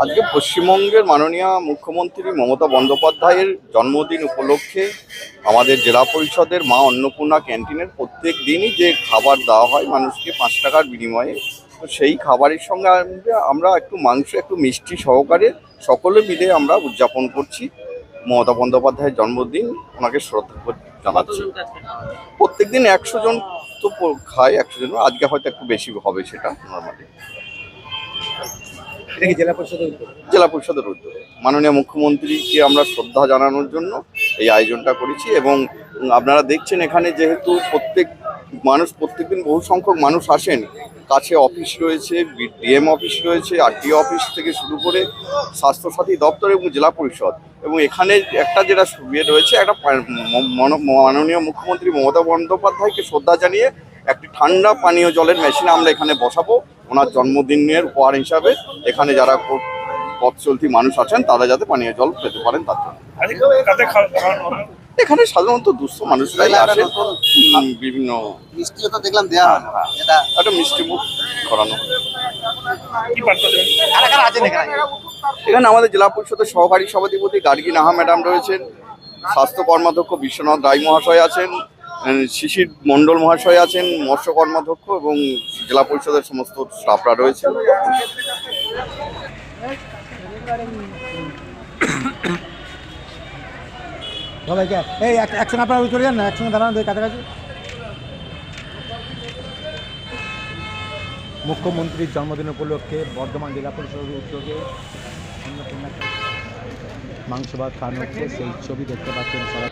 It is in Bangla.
আজকে পশ্চিমবঙ্গের মাননীয় মুখ্যমন্ত্রী মমতা বন্দ্যোপাধ্যায়ের জন্মদিন উপলক্ষে আমাদের জেলা পরিষদের মা অন্নপূর্ণা ক্যান্টিনের প্রত্যেক দিনই যে খাবার দেওয়া হয় মানুষকে পাঁচ টাকার বিনিময়ে, তো সেই খাবারের সঙ্গে আমরা- একটু মাংস, একটু মিষ্টি সহকারে সকলে মিলে আমরা উদযাপন করছি। মমতা বন্দ্যোপাধ্যায়ের জন্মদিন ওনাকে শ্রদ্ধা জানাচ্ছি। প্রত্যেক দিন একশো জন তো খায়, একশো জন। আজকে হয়তো একটু বেশি হবে সেটা, নর্মালি। জেলা পরিষদের জেলা পরিষদের উদ্যোগে। মাননীয় মুখ্যমন্ত্রীকে আমরা শ্রদ্ধা জানানোর জন্য এই আয়োজনটা করেছি এবং আপনারা দেখছেন এখানে যেহেতু প্রত্যেক মানুষ, প্রত্যেকদিন বহু সংখ্যক মানুষ আসেন। কাছে অফিস রয়েছে, ডিএম অফিস রয়েছে, আরটিও অফিস থেকে শুরু করে স্বাস্থ্যসাথী দপ্তর এবং জেলা পরিষদ। এবং এখানে একটা যেটা ইয়ে রয়েছে, একটা মন- মাননীয় মুখ্যমন্ত্রী মমতা বন্দ্যোপাধ্যায়কে শ্রদ্ধা জানিয়ে একটি ঠান্ডা পানীয় জলের মেশিন আমরা এখানে বসাবো। ওনার জন্মদিনের উপহার হিসাবে এখানে যারা পথ- পথ চলতি মানুষ আছেন তারা যাতে পানীয় জল পেতে পারেন তার জন্য। এখানে সাধারণত দুস্থ মানুষরাই উম, বিভিন্ন মিষ্টিও তো দেখলাম দেওয়া হ্যাঁ। এটা একটা মিষ্টি মুখ করানো। এখানে? আমাদের জেলা পরিষদের সহকারী সভাধিপতি গার্গী নাহা ম্যাডাম রয়েছেন। স্বাস্থ্য কর্মাধ্যক্ষ বিশ্বনাথ রায় মহাশয় আছেন। আহ, শিশির মণ্ডল মহাশয় আছেন মৎস্য কর্মাধ্যক্ষ এবং জেলা পরিষদের সমস্ত স্টাফরা রয়েছে সবাইকে এই এক- একসঙ্গে আপনারা চলে যান না একসঙ্গে দাঁড়ান কাছাকাছি। মুখ্যমন্ত্রীর জন্মদিন উপলক্ষে বর্ধমান জেলা পরিষদের উদ্যোগে অন্নপূর্ণা মাংস ভাত খাওয়ানো হচ্ছে সেই ছবি দেখতে পাচ্ছেন